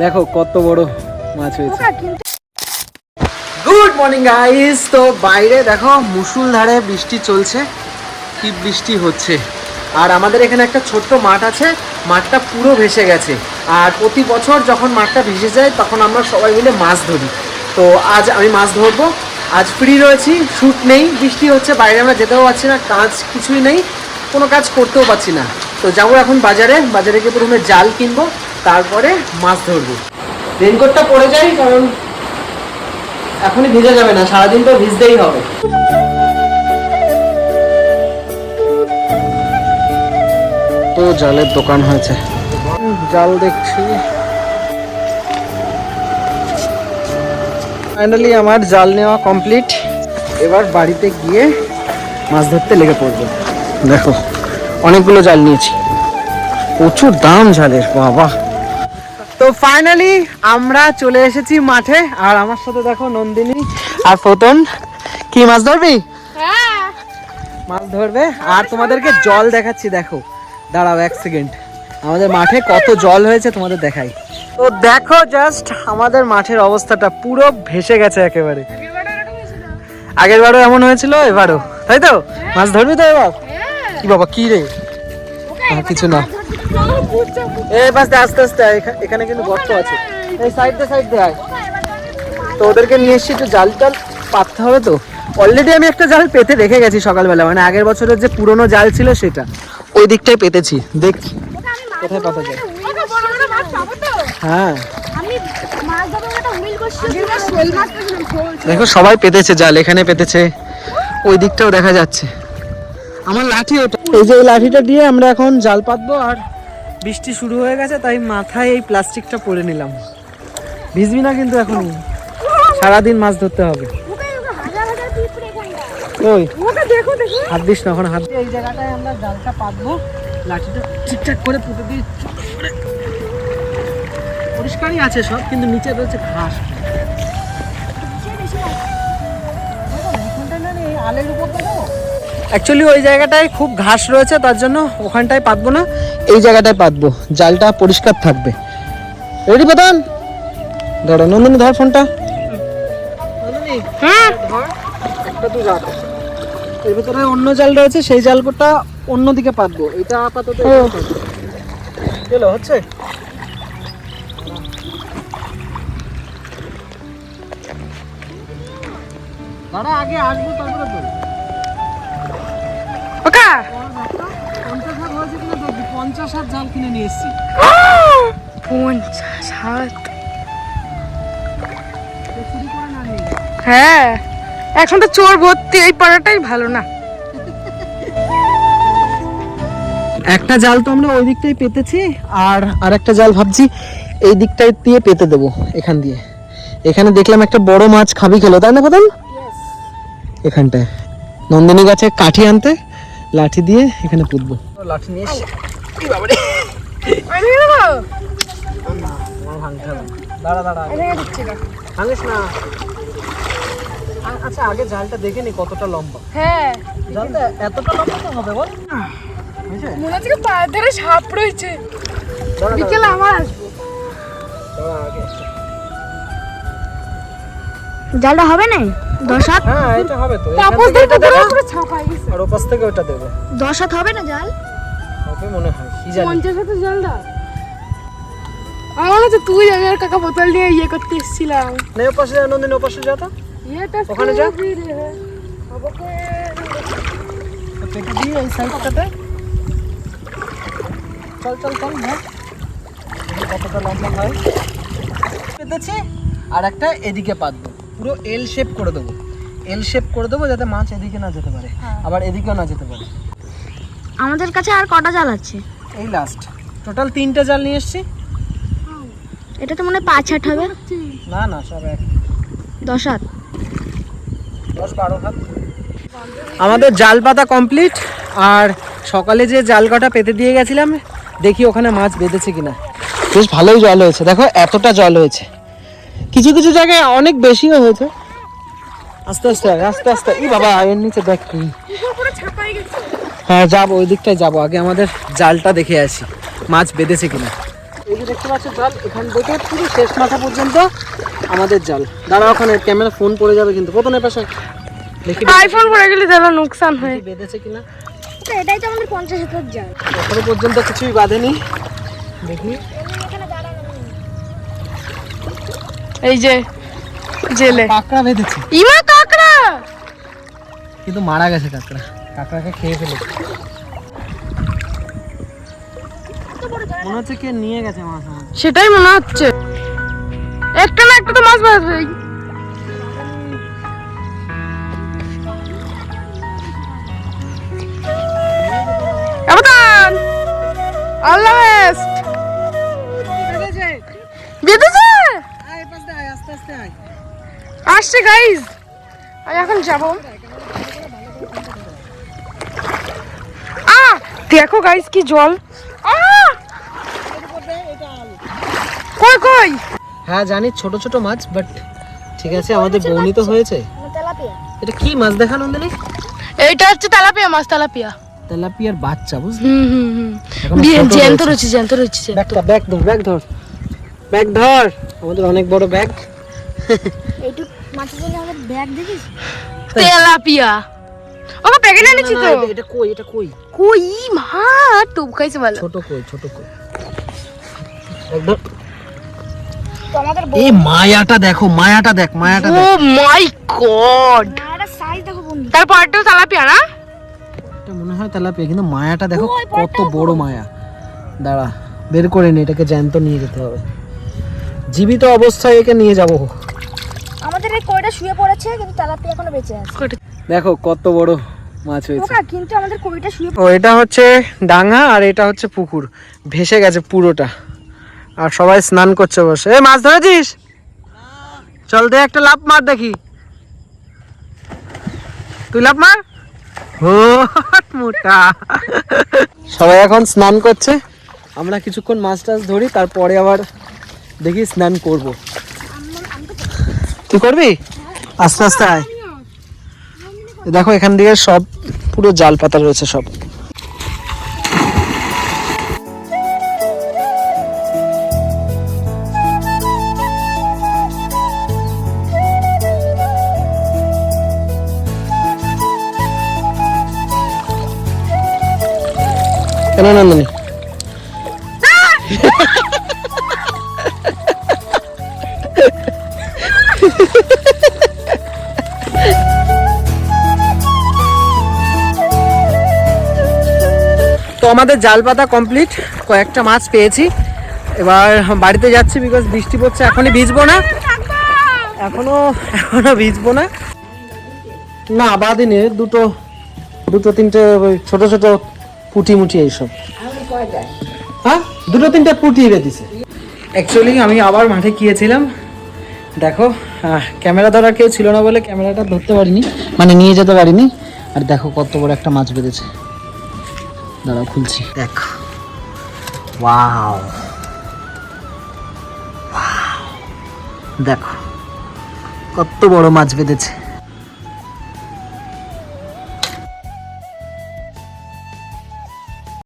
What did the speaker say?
দেখো কত বড় মাছ হয়েছে। গুড মর্নিং গাইস তো বাইরে দেখো মুসুলধারে বৃষ্টি চলছে কি বৃষ্টি হচ্ছে। আর আমাদের এখানে একটা ছোট্ট মাঠ আছে মাঠটা পুরো ভেসে গেছে। আর প্রতি বছর যখন মাঠটা ভেসে যায় তখন আমরা সবাই মিলে মাছ ধরি। তো আজ আমি মাছ ধরবো। আজ ফ্রি রয়েছি শ্যুট নেই বৃষ্টি হচ্ছে বাইরে আমরা যেতেও পারছি না কাজ কিছুই নেই কোনো কাজ করতেও পারছি না। তো যাব এখন বাজারে বাজারে গিয়ে প্রথমে জাল কিনবো। তারপরে মাছ ধরবো। রেনকোটটা পরে যাই কারণ এখনই ভিজে যাবে না সারাদিন তো ভিজতেই হবে। তো জালের দোকান হয়েছে। জাল দেখছি। ফাইনালি আমার জাল নেওয়া কমপ্লিট এবার বাড়িতে গিয়ে মাছ ধরতে লেগে পড়ব। দেখো অনেকগুলো জাল নিয়েছি। প্রচুর দাম জালের বাবা। তো ফাইনালি আমরা চলে এসেছি মাঠে আর আমার সাথে দেখো নন্দিনী আর ফতন। কি মাছ ধরবি? মাছ ধরবে। আর তোমাদেরকে জল দেখাচ্ছি দেখো। দাঁড়াও এক সেকেন্ড আমাদের মাঠে কত জল হয়েছে তোমাদের দেখাই। তো দেখো জাস্ট আমাদের মাঠের অবস্থাটা পুরো ভেসে গেছে একেবারে। আগের বারও এমন হয়েছিল এবারও। তাই তো? মাছ ধরবি তো এবার? কি বাবা কি রে? কিছু না। এই বাস আস্তে আস্তে আয়, এখানে কিন্তু গর্ত আছে। এই সাইড দিয়ে সাইড দিয়ে আয়। তো ওদেরকে নিয়ে এসছি একটু জাল টাল পাততে হবে তো? অলরেডি আমি একটা জাল পেতে রেখে গেছি সকালবেলা মানে আগের বছরের যে পুরনো জাল ছিল সেটা। ওই দিকটাই পেতেছি। দেখছি কোথায় পাতা যায়? হ্যাঁ। দেখো সবাই পেতেছে জাল এখানে পেতেছে। ওই দিকটাও দেখা যাচ্ছে। আমার লাঠি ওটা এই যে এই লাঠিটা দিয়ে আমরা এখন জাল পাতবো আর বৃষ্টি শুরু হয়ে গেছে, তাই মাথায় এই প্লাস্টিকটা পরে নিলাম। ভিজবি না কিন্তু এখন সারাদিন মাছ ধরতে হবে। হাত দিস না, এখন হাত এই জায়গাটায় আমরা জালটা পাতবো, লাঠিটা ঠিকঠাক করে পুঁতে দিয়ে পরিষ্কারই আছে সব, কিন্তু নিচে রয়েছে ঘাস। অ্যাকচুয়ালি ওই জায়গাটায় খুব ঘাস রয়েছে, তার জন্য ওখানটায় পাতবো না। এই জায়গাটায় পাতবো জালটা পরিষ্কার থাকবে। রেডি প্রধান? ধরো নন্দিনী ধর ফোনটা। হ্যাঁ। এর ভিতরে অন্য জাল রয়েছে সেই জালটা অন্যদিকে পাতবো এটা আপাতত। চলো হচ্ছে? দাঁড়া আগে আসব তারপরে ওকা? পঞ্চাশ হাত জাল কিনে নিয়ে এসেছি। পঞ্চাশ হাত? হ্যাঁ এখন তো চোর ভর্তি এই পাড়াটাই ভালো না। একটা জাল তো আমরা ওই দিকটাই পেতেছি আর আরেকটা জাল ভাবছি এই দিকটায় দিয়ে পেতে দেবো এখান দিয়ে। এখানে দেখলাম একটা বড় মাছ খাবি খেলো তাই না প্রধান? এখানটায়। নন্দিনী গাছে কাঠি আনতে লাঠি দিয়ে এখানে পুঁতবো। লাঠি নিয়ে আচ্ছা আগে জালটা দেখে নি কতটা লম্বা। হ্যাঁ। জালটা এতটা লম্বা তো হবে বল? মনে হচ্ছে পায়ের ধারে সাপ রয়েছে। বিকেলে আমার আসব। জালটা হবে না? দশ হাত? হ্যাঁ এটা হবে তো। তাপস থেকে দিয়ে এটা দেবো। পুরো ছাপাই গেছে আর ওপাশ থেকে ওটা দেবো। দশ হাত হবে না জাল? হবে মনে হয় কি জানি। পঞ্চাশ আমার হচ্ছে তুই আমি আর কাকা বোতল নিয়ে ইয়ে করতে এসেছিলাম। নে ওপাশে যা নন্দিনী ওপাশে যা তো। ওখানে যা। পেটে দিয়ে এই সাইডটাতে। চল চল চল না কতটা লম্বা হয়। পেতেছি আর একটা এদিকে পাতবো। পুরো এল শেপ করে দেবো। এল শেপ করে দেবো যাতে মাছ এদিকে না যেতে পারে। আবার এদিকেও না যেতে পারে। আমাদের কাছে আর কটা জাল আছে? এই লাস্ট টোটাল তিনটে জাল নিয়ে এসেছি। এটা তো মনে হয় পাঁচ হাট হবে। না না সব এক। দশ হাত দশ বারো হাত। আমাদের জাল পাতা কমপ্লিট আর সকালে যে জাল কটা পেতে দিয়ে গেছিলাম দেখি ওখানে মাছ বেঁধেছে কিনা। বেশ ভালোই জল হয়েছে। দেখো এতটা জল হয়েছে। কিছু কিছু জায়গায় অনেক বেশিও হয়েছে। আস্তে আস্তে আস্তে আস্তে। ই বাবা এর নিচে দেখ। যাব ওই দিকটায় যাব। আগে আমাদের জালটা দেখে আসি মাছ বেঁধেছে কিনা। এই যে দেখতে পাচ্ছ জাল এখান থেকে পুরো শেষ মাথা পর্যন্ত আমাদের জাল। দাঁড়া ওখানে ক্যামেরা ফোন পড়ে যাবে কিন্তু কত নেই পাশে দেখি আইফোন পড়ে গেলে তাহলে নুকসান হয়। বেঁধেছে কিনা? এটাই তো আমাদের পঞ্চাশ হাজার জাল। এখনও পর্যন্ত কিছুই বাঁধেনি। দেখি। এই যে জেলে। কাঁকড়া বেঁধেছে। ইমা কাকড়া! কিন্তু মারা গেছে কাঁকড়া। কাঁকড়াকে খেয়ে ফেলেছে মনে হচ্ছে কে নিয়ে গেছে মাছ সেটাই মনে হচ্ছে। একটা না একটা তো মাছ বেস্ট বেঁধেছে। আয় আসছে গাইজ আমি এখন যাব। দেখো গাইস কি জল। আ কই কই? হ্যাঁ জানি ছোট ছোট মাছ বাট ঠিক আছে আমাদের বৌনি তো হয়েছে। তেলাপিয়া। এটা কি মাছ দেখা নন্দিনী? এটা হচ্ছে তেলাপিয়া মাছ তেলাপিয়া। তেলাপিয়ার বাচ্চা বুঝলি? হুম হুম জ্যান্ত রয়েছে। জ্যান্ত রয়েছে। ব্যাগটা ব্যাগ ধর ব্যাগ ধর। ব্যাগ ধর। আমাদের অনেক বড় ব্যাগ। এইটুক মাছের জন্য আমাদের ব্যাগ দেখিস? তেলাপিয়া। ওকে প্যাকেট এনেছি তো। এটা কই এটা কই? কই মা টুপ খাইছে ভালো। ছোট কই ছোট কই? একদম। তো আমাদের এই মায়াটা দেখো মায়াটা দেখ মায়াটা ও দেখ মাই গড মায়েরা সাইজ দেখো বন্ধু। তারপরটাও তেলাপিয়া না? এটা মনে হয় তেলাপিয়া কিন্তু মায়াটা দেখো কত বড় মায়া। দাঁড়া বের করে নি এটাকে জ্যান্ত নিয়ে যেতে হবে। জীবিত অবস্থায় একে নিয়ে যাব। আমাদের এই কইটা শুয়ে পড়েছে কিন্তু তেলাপিয়া এখনও বেঁচে আছে। দেখো কত বড় মাছ হয়েছে। কিন্তু আমাদের কইটা শুয়ে ও এটা হচ্ছে ডাঙ্গা আর এটা হচ্ছে পুকুর। ভেসে গেছে পুরোটা। আর সবাই স্নান করছে বসে। এ মাছ ধরেছিস? চল দে একটা লাভ মার দেখি। তুই লাভ মার? ও মোটা। সবাই এখন স্নান করছে। আমরা কিছুক্ষণ মাছ টাছ ধরি তারপরে আবার দেখি স্নান করব। তুই করবি? আস্তে আস্তে আয়। দেখো এখান দিয়ে সব পুরো জাল পাতা রয়েছে সব। কেন নন্দনী। তো আমাদের জাল পাতা কমপ্লিট কয়েকটা মাছ পেয়েছি। এবার বাড়িতে যাচ্ছি বিকজ বৃষ্টি পড়ছে, এখনই ভিজবো না। এখনও এখনও ভিজবো না। না বাদিনে দুটো দুটো, তিনটে, ওই ছোট ছোট পুটি মুটি এইসব। হ্যাঁ? দুটো, তিনটে পুটি বেঁধেছে অ্যাকচুয়ালি আমি আবার মাঠে গিয়েছিলাম। দেখো ক্যামেরা ধরার কেউ ছিল না বলে ক্যামেরাটা ধরতে পারিনি। মানে নিয়ে যেতে পারিনি। আর দেখো কত বড় একটা মাছ বেঁধেছে। দাঁড়াও খুলছি। দেখ। ওয়াও। দেখো কত বড় মাছ বেঁধেছে।